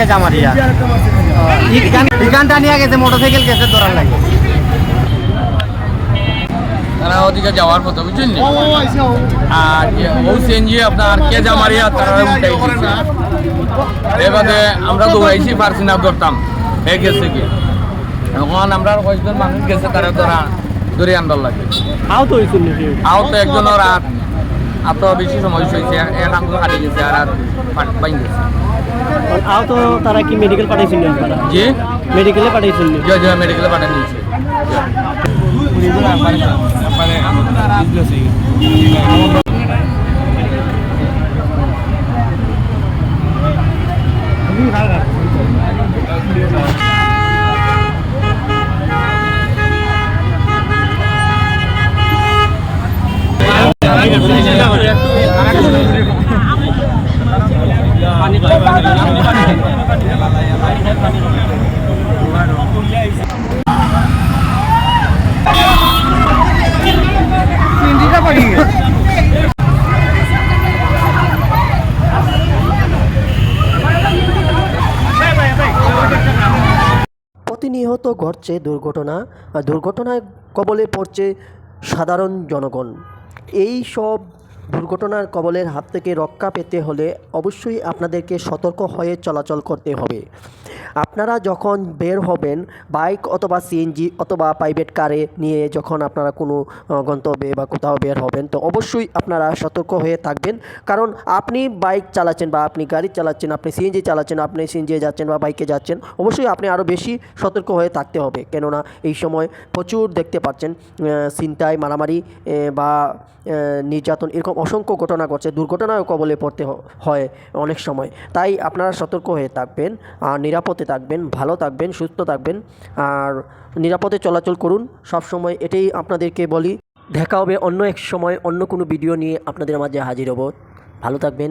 কে জামারিয়া ইখানটা নিয়ে গেছে মোটরসাইকেল গেছে ধরার লাগে। তারা ওদিকে যাওয়ার পথে বুঝছেন আর ও সিএনজি আপনার কে জামারিয়া তারা উঠাই এবারে আমরা দৌড়াইছি পারছি না ধরতাম। হয়ে গেছে কি? এখন আমরা আর কয়েকজন মানুষ গেছে তারা ধরা ধরে আনবার লাগে। আহত হয়েছিল একজনের হাত এত বেশি সময় হয়েছে এক আঙ্গুল হারিয়ে গেছে আর হাত পাই গেছে। আহত তারা কি মেডিকেল পাঠাইছিল আপনারা জি? মেডিকেলে পাঠাইছিল জয় জয় মেডিকেলে পাঠিয়ে দিয়েছে। প্রতিনিয়ত ঘটছে দুর্ঘটনা, আর দুর্ঘটনায় কবলে পড়ছে সাধারণ জনগণ। এই সব দুর্ঘটনার কবলের হাত থেকে রক্ষা পেতে হলে অবশ্যই আপনাদেরকে সতর্ক হয়ে চলাচল করতে হবে। আপনারা যখন বের হবেন, বাইক অথবা সিএনজি অথবা প্রাইভেট কারে নিয়ে যখন আপনারা কোনো গন্তব্যে বা কোথাও বের হবেন, তো অবশ্যই আপনারা সতর্ক হয়ে থাকবেন। কারণ আপনি বাইক চালাচ্ছেন বা আপনি গাড়ি চালাচ্ছেন, আপনি সিএনজি চালাচ্ছেন, আপনি সিএনজি যাচ্ছেন বা বাইকে যাচ্ছেন, অবশ্যই আপনি আরও বেশি সতর্ক হয়ে থাকতে হবে। কেননা এই সময় প্রচুর দেখতে পাচ্ছেন চিন্তায় মারামারি বা নির্যাতন এরকম অসংখ্য ঘটনা ঘটছে দুর্ঘটনায় কবলে পড়তে হয় অনেক সময়। তাই আপনারা সতর্ক হয়ে থাকবেন। আর নিরাপদে থাকবেন, ভালো থাকবেন, সুস্থ থাকবেন আর নিরাপদে চলাচল করুন। সবসময় এটাই আপনাদেরকে বলি। দেখা হবে অন্য এক সময় অন্য কোনো ভিডিও নিয়ে আপনাদের মাঝে হাজির হব। ভালো থাকবেন।